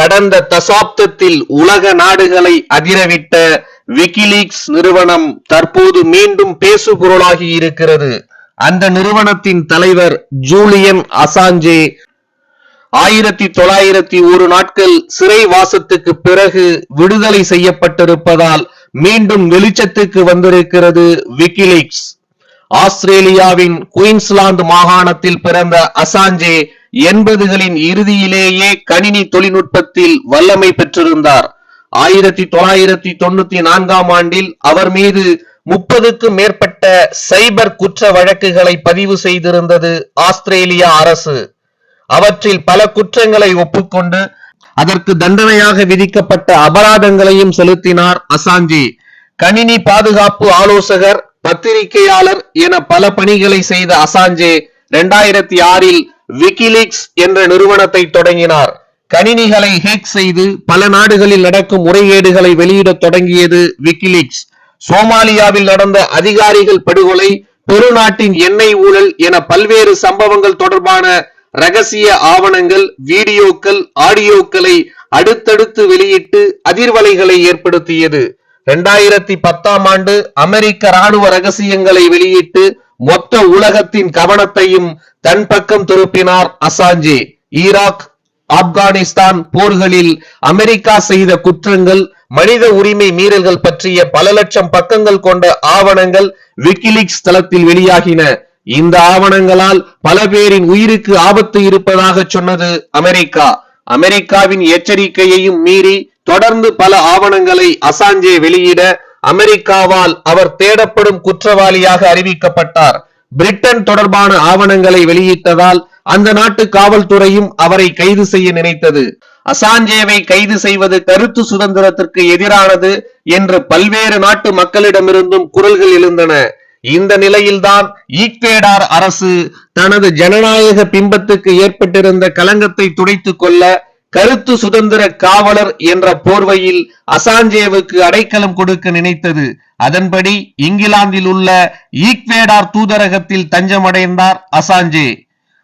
கடந்த தசாப்தத்தில் உலக நாடுகளை அதிரவிட்ட விக்கிலீக்ஸ் நிறுவனம் தற்போது மீண்டும் பேசுபொருளாகி இருக்கிறது. அந்த நிறுவனத்தின் தலைவர் ஜூலியன் அசாஞ்சே ஆயிரத்தி தொள்ளாயிரத்தி ஒரு நாட்கள் சிறைவாசத்துக்கு பிறகு விடுதலை செய்யப்பட்டிருப்பதால் மீண்டும் வெளிச்சத்துக்கு வந்திருக்கிறது விக்கிலீக்ஸ். ஆஸ்திரேலியாவின் குயின்ஸ்லாந்து மாகாணத்தில் பிறந்த அசாஞ்சே எண்பதுகளின் இறுதியிலேயே கணினி தொழில்நுட்பத்தில் வல்லமை பெற்றிருந்தார். ஆயிரத்தி தொள்ளாயிரத்தி தொண்ணூத்தி நான்காம் ஆண்டில் அவர் மீது முப்பதுக்கும் மேற்பட்ட சைபர் குற்ற வழக்குகளை பதிவு செய்திருந்தது ஆஸ்திரேலிய அரசு. அவற்றில் பல குற்றங்களை ஒப்புக்கொண்டு அதற்கு தண்டனையாக விதிக்கப்பட்ட அபராதங்களையும் செலுத்தினார் அசாஞ்சி. கணினி பாதுகாப்பு ஆலோசகர் பத்திரிகையாளர் என பல பணிகளை செய்த அசாஞ்சே. இரண்டாயிரத்தி ஆறில் விக்கிலீக்ஸ் என்ற நிறுவனத்தை தொடங்கினார். கணினிகளை ஹேக் செய்து பல நாடுகளில் நடக்கும் முறைகேடுகளை வெளியிட தொடங்கியது விக்கிலீக்ஸ். சோமாலியாவில் நடந்த அதிகாரிகள் படுகொலை பெருநாட்டின் எண்ணெய் ஊழல் என பல்வேறு சம்பவங்கள் தொடர்பான ரகசிய ஆவணங்கள் வீடியோக்கள் ஆடியோக்களை அடுத்தடுத்து வெளியிட்டு அதிர்வலைகளை ஏற்படுத்தியது. இரண்டாயிரத்தி பத்தாம் ஆண்டு அமெரிக்க ராணுவ ரகசியங்களை வெளியிட்டு மொத்த உலகத்தின் கவனத்தையும் தன் பக்கம் திருப்பினார் அசாஞ்சே. ஈராக் ஆப்கானிஸ்தான் போர்களில் அமெரிக்கா செய்த குற்றங்கள் மனித உரிமை மீறல்கள் பற்றிய பல லட்சம் பக்கங்கள் கொண்ட ஆவணங்கள் விக்கிலீக்ஸ் தளத்தில் வெளியாகின. இந்த ஆவணங்களால் பல பேரின் உயிருக்கு ஆபத்து இருப்பதாக சொன்னது அமெரிக்கா. அமெரிக்காவின் எச்சரிக்கையையும் மீறி தொடர்ந்து பல ஆவணங்களை அசாஞ்சே வெளியிட அமெரிக்காவால் அவர் தேடப்படும் குற்றவாளியாக அறிவிக்கப்பட்டார். பிரிட்டன் தொடர்பான ஆவணங்களை வெளியிட்டதால் அந்த நாட்டு காவல்துறையும் அவரை கைது செய்ய நினைத்தது. அசாஞ்சேவை கைது செய்வது கருத்து சுதந்திரத்திற்கு எதிரானது என்று பல்வேறு நாட்டு மக்களிடமிருந்தும் குரல்கள் எழுந்தன. இந்த நிலையில்தான் ஈக்வேடார் அரசு தனது ஜனநாயக பிம்பத்துக்கு ஏற்பட்டிருந்த களங்கத்தை துடைத்துக் கொள்ள கருத்து சுதந்திர காவலர் என்ற போர்வையில் அசாஞ்சேவுக்கு அடைக்கலம் கொடுக்க நினைத்தது. அதன்படி இங்கிலாந்தில் உள்ள ஈக்வேடார் தூதரகத்தில் தஞ்சமடைந்தார் அசாஞ்சே.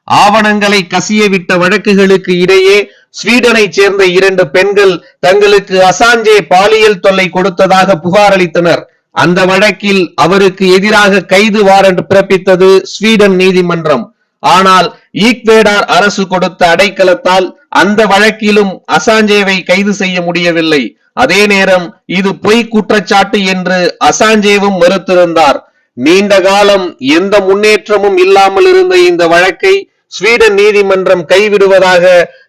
ஆவணங்களை கசியவிட்ட வழக்குகளுக்கு இடையே ஸ்வீடனைச் சேர்ந்த இரண்டு பெண்கள் தங்களுக்கு அசாஞ்சே பாலியல் தொல்லை கொடுத்ததாக புகார் அளித்தனர். அந்த வழக்கில் அவருக்கு எதிராக கைது வாரண்ட் பிறப்பித்தது ஸ்வீடன் நீதிமன்றம். ஆனால் ஈக்வேடார் அரசு கொடுத்த அடைக்கலத்தால் அந்த வழக்கிலும் அசாஞ்சேவை கைது செய்ய முடியவில்லை. அதே நேரம் இது பொய் குற்றச்சாட்டு என்று அசாஞ்சேவும் மறுத்திருந்தார். நீண்ட காலம் எந்த முன்னேற்றமும் இல்லாமல் இருந்த இந்த வழக்கை ஸ்வீடன் நீதிமன்றம் கைவிடுவதாக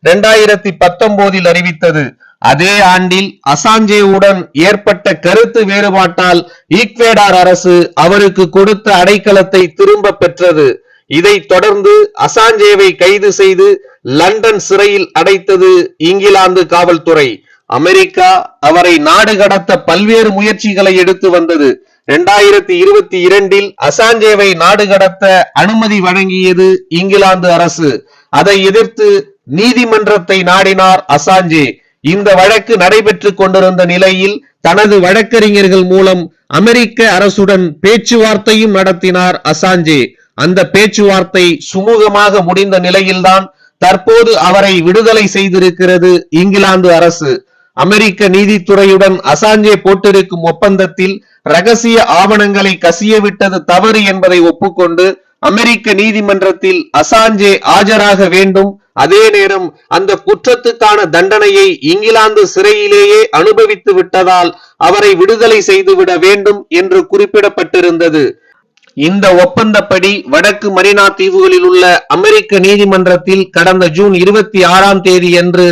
இரண்டாயிரத்தி பத்தொன்பதில் அறிவித்தது. அதே ஆண்டில் அசாஞ்சேவுடன் ஏற்பட்ட கருத்து வேறுபாட்டால் ஈக்வேடார் அரசு அவருக்கு கொடுத்த அடைக்கலத்தை திரும்ப பெற்றது. இதைத் தொடர்ந்து அசாஞ்சேவை கைது செய்து லண்டன் சிறையில் அடைத்தது இங்கிலாந்து காவல்துறை. அமெரிக்கா அவரை நாடு கடத்த பல்வேறு முயற்சிகளை எடுத்து வந்தது. இரண்டாயிரத்தி இருபத்தி இரண்டில் அசாஞ்சேவை நாடு கடத்த அனுமதி வழங்கியது இங்கிலாந்து அரசு. அதை எதிர்த்து நீதிமன்றத்தை நாடினார் அசாஞ்சே. இந்த வழக்கு நடைபெற்றுக் கொண்டிருந்த நிலையில் தனது வழக்கறிஞர்கள் மூலம் அமெரிக்க அரசுடன் பேச்சுவார்த்தையும் நடத்தினார் அசாஞ்சே. அந்த பேச்சுவார்த்தை சுமூகமாக முடிந்த நிலையில்தான் தற்போது அவரை விடுதலை செய்திருக்கிறது இங்கிலாந்து அரசு. அமெரிக்க நீதித்துறையுடன் அசாஞ்சே போட்டிருக்கும் ஒப்பந்தத்தில் ரகசிய ஆவணங்களை கசியவிட்டது தவறு என்பதை ஒப்புக்கொண்டு அமெரிக்க நீதிமன்றத்தில் அசாஞ்சே ஆஜராக வேண்டும். அதே நேரம் அந்த குற்றத்துக்கான தண்டனையை இங்கிலாந்து சிறையிலேயே அனுபவித்து விட்டதால் அவரை விடுதலை செய்துவிட வேண்டும் என்று குறிப்பிடப்பட்டிருந்தது. இந்த ஒப்பந்தப்படி வடக்கு மரினா தீவுகளில் உள்ள அமெரிக்க நீதிமன்றத்தில் கடந்த ஜூன் இருபத்தி ஆறாம் தேதி என்று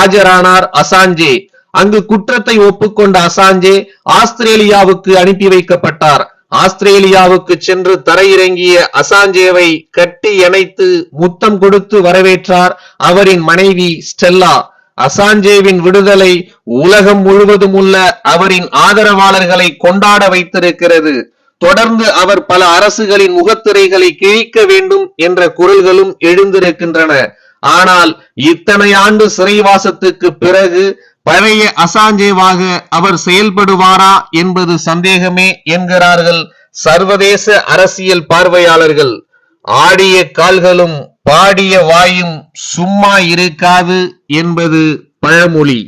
ஆஜரானார் அசாஞ்சே. அங்கு குற்றத்தை ஒப்புக்கொண்ட அசாஞ்சே ஆஸ்திரேலியாவுக்கு அனுப்பி வைக்கப்பட்டார். ஆஸ்திரேலியாவுக்கு சென்று தரையிறங்கிய அசாஞ்சேவை கட்டி இணைத்து முத்தம் கொடுத்து வரவேற்றார் அவரின் மனைவி ஸ்டெல்லா. அசாஞ்சேவின் விடுதலை உலகம் முழுவதும் உள்ள அவரின் ஆதரவாளர்களை கொண்டாட வைத்திருக்கிறது. தொடர்ந்து அவர் பல அரசுகளின் முகத்திரைகளை கிழிக்க வேண்டும் என்ற குரல்களும் எழுந்திருக்கின்றன. ஆனால் இத்தனை ஆண்டு சிறைவாசத்துக்கு பிறகு பழைய அசாஞ்சேவாக அவர் செயல்படுவாரா என்பது சந்தேகமே என்கிறார்கள் சர்வதேச அரசியல் பார்வையாளர்கள். ஆடிய கால்களும் பாடிய வாயும் சும்மா இருக்காது என்பது பழமொழி.